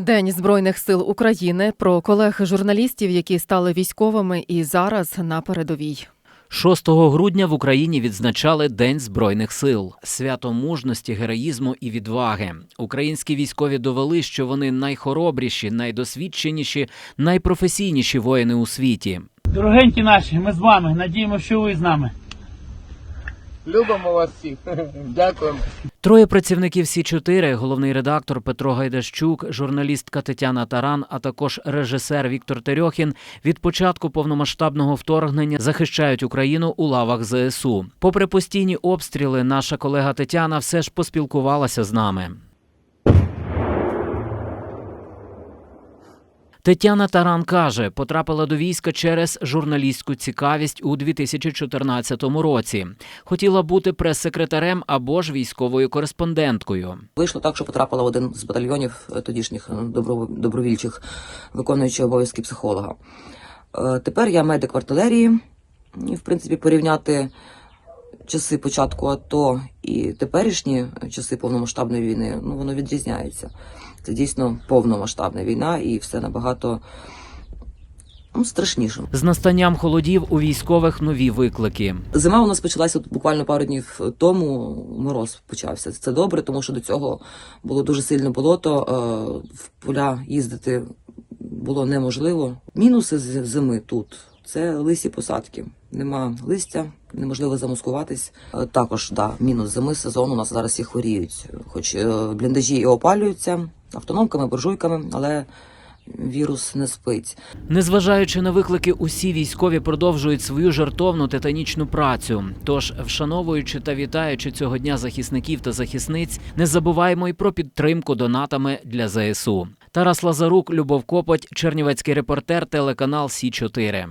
День збройних сил України про колег журналістів, які стали військовими і зараз на передовій. 6 грудня в Україні відзначали День збройних сил, свято мужності, героїзму і відваги. Українські військові довели, що вони найхоробріші, найдосвідченіші, найпрофесійніші воїни у світі. Дорогенькі наші, ми з вами. Надіємося, що ви з нами. Любимо вас всіх. Дякуємо. Троє працівників Сі 4 головний редактор Петро Гайдащук, журналістка Тетяна Таран, а також режисер Віктор Терьохін від початку повномасштабного вторгнення захищають Україну у лавах ЗСУ. Попри постійні обстріли, наша колега Тетяна все ж поспілкувалася з нами. Тетяна Таран каже, потрапила до війська через журналістську цікавість у 2014 році. Хотіла бути прес-секретарем або ж військовою кореспонденткою. Вийшло так, що потрапила в один з батальйонів е, тодішніх е, добровільчих, виконуючи обов'язки психолога. Е, Тепер я медик в артилерії. І, в принципі, порівняти часи початку АТО і теперішні часи повномасштабної війни, ну воно відрізняється. Це дійсно повномасштабна війна і все набагато ну, страшніше. З настанням холодів у військових нові виклики. Зима у нас почалася буквально пару днів тому. Мороз почався. Це добре, тому що до цього було дуже сильне болото. е, В поля їздити було неможливо. Мінуси зими тут це лисі посадки. Нема листя, неможливо замаскуватись. Е, Також да, мінус зими сезону. У нас зараз всі хворіють, хоч е, бліндажі і опалюються автономками, буржуйками, але вірус не спить. Незважаючи на виклики, усі військові продовжують свою жартовну титанічну працю. Тож, вшановуючи та вітаючи цього дня захисників та захисниць, не забуваємо й про підтримку донатами для ЗСУ. Тарас Лазарук, Любов Копоть, Чернівецький репортер, телеканал Сі 4